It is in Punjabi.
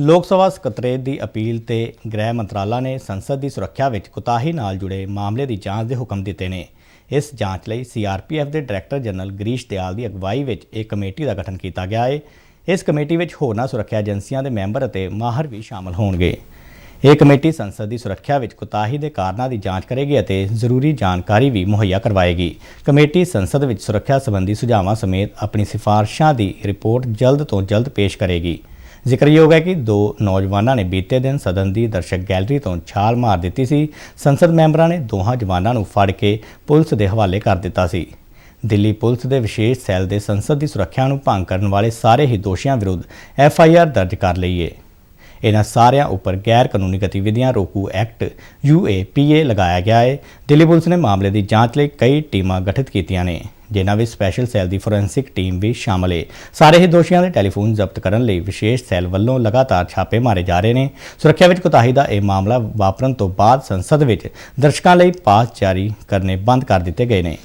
ਲੋਕ ਸਭਾ ਸਕੱਤਰੇਤ ਦੀ ਅਪੀਲ ਤੇ ਗ੍ਰਹਿ ਮੰਤਰਾਲਾ ਨੇ ਸੰਸਦ ਦੀ ਸੁਰੱਖਿਆ ਵਿੱਚ ਕੁਤਾਹੀ ਨਾਲ ਜੁੜੇ ਮਾਮਲੇ ਦੀ ਜਾਂਚ ਦੇ ਹੁਕਮ ਦਿੱਤੇ ਨੇ। ਇਸ ਜਾਂਚ ਲਈ ਸੀਆਰਪੀਐਫ ਦੇ ਡਾਇਰੈਕਟਰ ਜਨਰਲ ਗਰੀਸ਼ ਦਿਆਲ ਦੀ ਅਗਵਾਈ ਵਿੱਚ ਇੱਕ ਕਮੇਟੀ ਦਾ ਗਠਨ ਕੀਤਾ ਗਿਆ ਹੈ ਇਸ ਕਮੇਟੀ ਵਿੱਚ ਹੋਰਨਾਂ ਸੁਰੱਖਿਆ ਏਜੰਸੀਆਂ ਦੇ ਮੈਂਬਰ ਅਤੇ ਮਾਹਰ ਵੀ ਸ਼ਾਮਲ ਹੋਣਗੇ। ਇਹ ਕਮੇਟੀ ਸੰਸਦ ਦੀ ਸੁਰੱਖਿਆ ਵਿੱਚ ਕੁਤਾਹੀ ਦੇ ਕਾਰਨਾਂ ਦੀ ਜਾਂਚ ਕਰੇਗੀ ਅਤੇ ਜ਼ਰੂਰੀ ਜਾਣਕਾਰੀ ਵੀ ਮੁਹੱਈਆ ਕਰਵਾਏਗੀ। ਕਮੇਟੀ ਸੰਸਦ ਵਿੱਚ ਸੁਰੱਖਿਆ ਸੰਬੰਧੀ ਸੁਝਾਵਾਂ ਸਮੇਤ ਆਪਣੀ ਸਿਫਾਰਸ਼ਾਂ ਦੀ ਰਿਪੋਰਟ ਜਲਦ ਤੋਂ ਜਲਦ ਪੇਸ਼ ਕਰੇਗੀ। ਜ਼ਿਕਰਯੋਗ ਹੈ ਕਿ ਦੋ ਨੌਜਵਾਨਾਂ ਨੇ ਬੀਤੇ ਦਿਨ ਸਦਨ ਦੀ ਦਰਸ਼ਕ ਗੈਲਰੀ ਤੋਂ ਛਾਲ ਮਾਰ ਦਿੱਤੀ ਸੀ। ਸੰਸਦ ਮੈਂਬਰਾਂ ਨੇ ਦੋਹਾਂ ਜਵਾਨਾਂ ਨੂੰ ਫੜ ਕੇ ਪੁਲਿਸ ਦੇ ਹਵਾਲੇ ਕਰ ਦਿੱਤਾ ਸੀ। ਦਿੱਲੀ ਪੁਲਿਸ ਦੇ ਵਿਸ਼ੇਸ਼ ਸੈੱਲ ਦੇ ਸੰਸਦ ਦੀ ਸੁਰੱਖਿਆ ਨੂੰ ਭੰਗ ਕਰਨ ਵਾਲੇ ਸਾਰੇ ਹੀ ਦੋਸ਼ੀਆਂ ਵਿਰੁੱਧ ਐਫ ਆਈ ਆਰ ਦਰਜ ਕਰ ਲਈ ਹੈ ਇਹਨਾਂ ਸਾਰਿਆਂ ਉੱਪਰ ਗੈਰ ਕਾਨੂੰਨੀ ਗਤੀਵਿਧੀਆਂ ਰੋਕੂ ਐਕਟ ਯੂਏਪੀਏ ਲਗਾਇਆ ਗਿਆ ਹੈ ਦਿੱਲੀ ਪੁਲਿਸ ਨੇ ਮਾਮਲੇ ਦੀ ਜਾਂਚ ਲਈ ਕਈ ਟੀਮਾਂ ਗਠਿਤ ਕੀਤੀਆਂ ਨੇ। ਜਿਨ੍ਹਾਂ ਵਿੱਚ ਸਪੈਸ਼ਲ ਸੈੱਲ ਦੀ ਫੋਰੈਂਸਿਕ ਟੀਮ ਵੀ ਸ਼ਾਮਲ ਹੈ ਸਾਰੇ ਹੀ ਦੋਸ਼ੀਆਂ ਦੇ ਟੈਲੀਫੋਨ ਜ਼ਬਤ ਕਰਨ ਲਈ ਵਿਸ਼ੇਸ਼ ਸੈੱਲ ਵੱਲੋਂ ਲਗਾਤਾਰ ਛਾਪੇ ਮਾਰੇ ਜਾ ਰਹੇ ਨੇ। ਸੁਰੱਖਿਆ ਵਿੱਚ ਕੁਤਾਹੀ ਦਾ ਇਹ ਮਾਮਲਾ ਵਾਪਰਨ ਤੋਂ ਬਾਅਦ ਸੰਸਦ ਵਿੱਚ ਦਰਸ਼ਕਾਂ ਲਈ ਪਾਸ ਜਾਰੀ ਕਰਨੇ ਬੰਦ ਕਰ ਦਿੱਤੇ ਗਏ ਨੇ।